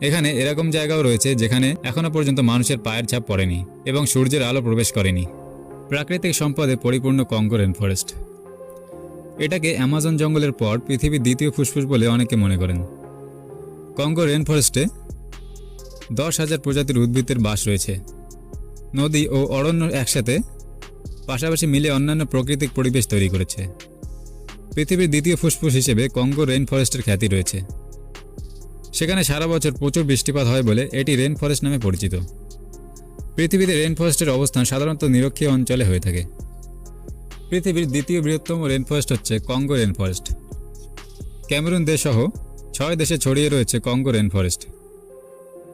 এখানে এরকম জায়গাও রয়েছে যেখানে এখনও পর্যন্ত মানুষের পায়ের ছাপ পড়েনি এবং সূর্যের আলো প্রবেশ করেনি। প্রাকৃতিক সম্পদে পরিপূর্ণ কঙ্গো রেন ফরেস্ট এটাকে অ্যামাজন জঙ্গলের পর পৃথিবীর দ্বিতীয় ফুসফুস বলে অনেকে মনে করেন। কঙ্গো রেন ফরেস্টে দশ হাজার প্রজাতির উদ্ভিদের বাস রয়েছে। নদী ও অরণ্য একসাথে পাশাপাশি মিলে অন্যান্য প্রাকৃতিক পরিবেশ তৈরি করেছে। পৃথিবীর দ্বিতীয় ফুসফুস হিসেবে কঙ্গো রেন ফরেস্টের খ্যাতি রয়েছে। সেখানে সারা বছর প্রচুর বৃষ্টিপাত হয় বলে এটি রেন ফরেস্ট নামে পরিচিত। পৃথিবীতে রেন ফরেস্টের অবস্থান সাধারণত নিরক্ষীয় অঞ্চলে হয়ে থাকে। পৃথিবীর দ্বিতীয় বৃহত্তম রেন ফরেস্ট হচ্ছে কঙ্গো রেন ফরেস্ট ক্যামেরুন দেশ সহ ছয় দেশে ছড়িয়ে রয়েছে Congo rain forest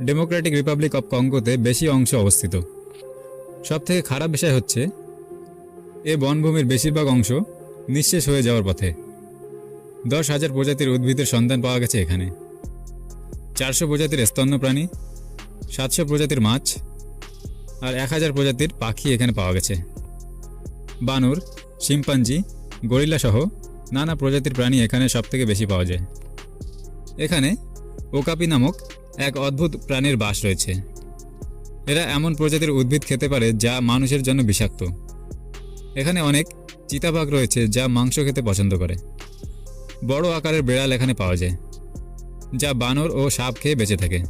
Democratic Republic of কঙ্গোতে বেশি অংশ অবস্থিত। সবথেকে খারাপ বিষয় হচ্ছে, এ বনভূমির বেশিরভাগ অংশ নিঃশেষ হয়ে যাওয়ার পথে। দশ হাজার প্রজাতির উদ্ভিদের সন্ধান পাওয়া গেছে এখানে। চারশো প্রজাতির স্তন্যপ্রাণী সাতশো প্রজাতির মাছ আর এক হাজার প্রজাতির পাখি এখানে পাওয়া গেছে। বানর, শিম্পাঞ্জি, গরিলা সহ নানা প্রজাতির প্রাণী এখানে সবথেকে বেশি পাওয়া যায়। এখানে ওকাপি নামক এক অদ্ভুত প্রাণীর বাস রয়েছে। এরা এমন প্রজাতির উদ্ভিদ খেতে পারে যা মানুষের জন্য বিষাক্ত। এখানে অনেক চিতাবাঘ রয়েছে যা মাংস খেতে পছন্দ করে। বড় আকারের বেড়াল এখানে পাওয়া যায়। যা বানর ও সাপ খেয়ে বেঁচে থাকে।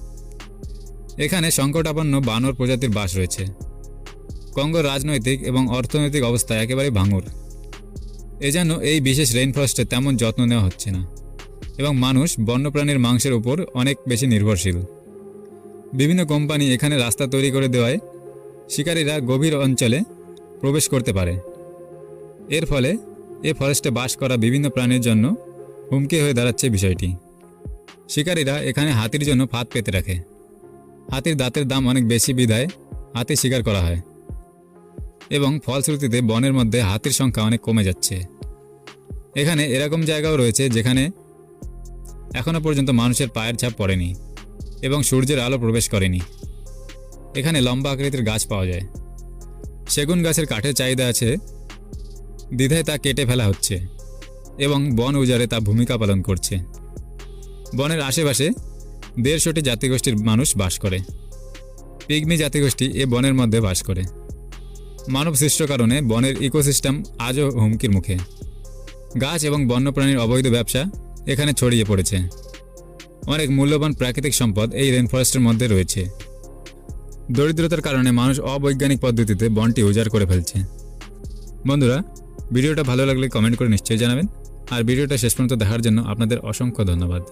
এখানে সংকটাপন্ন বানর প্রজাতির বাস রয়েছে। কঙ্গোর রাজনৈতিক এবং অর্থনৈতিক অবস্থা একেবারে ভাঙুর। এজন্য এই বিশেষ রেইনফরেস্টে তেমন যত্ন নেওয়া হচ্ছে না। এবং মানুষ বন্যপ্রাণীর মাংসের উপর অনেক বেশি নির্ভরশীল। বিভিন্ন কোম্পানি এখানে রাস্তা তৈরি করে দেওয়ায় শিকারীরা গভীর অঞ্চলে প্রবেশ করতে পারে। এর ফলে এ ফরেস্টে বাস করা বিভিন্ন প্রাণীর জন্য হুমকি হয়ে দাঁড়াচ্ছে বিষয়টি। শিকারীরা এখানে হাতির জন্য ফাঁদ পেতে রাখে। হাতির দাঁতের দাম অনেক বেশি বিধায় হাতি শিকার করা হয়। এবং ফলশ্রুতিতে বনের মধ্যে হাতির সংখ্যা অনেক কমে যাচ্ছে। এখানে এরকম জায়গাও রয়েছে যেখানে এখনও পর্যন্ত মানুষের পায়ের ছাপ পড়েনি এবং সূর্যের আলো প্রবেশ করেনি। এখানে লম্বা আকৃতির গাছ পাওয়া যায়। সেগুন গাছের কাঠের চাহিদা আছে, দ্বিধায় তা কেটে ফেলা হচ্ছে এবং বন উজাড়ে তা ভূমিকা পালন করছে। বনের আশেপাশে দেড়শোটি জাতিগোষ্ঠীর মানুষ বাস করে। পিগমি জাতিগোষ্ঠী এ বনের মধ্যে বাস করে। মানব সৃষ্ট কারণে বনের ইকোসিস্টেম আজও হুমকির মুখে। গাছ এবং বন্যপ্রাণীর অবৈধ ব্যবসা এখানে ছড়িয়ে পড়েছে। অনেক মূল্যবান প্রাকৃতিক সম্পদ এই রেনফরেস্টের মধ্যে রয়েছে। দরিদ্রতার কারণে মানুষ অবৈজ্ঞানিক পদ্ধতিতে বনটি উজাড় করে ফেলছে। বন্ধুরা, ভিডিওটা ভালো লাগলে কমেন্ট করে নিশ্চয়ই জানাবেন। আর ভিডিওটা শেষ পর্যন্ত দেখার জন্য আপনাদের অসংখ্য ধন্যবাদ।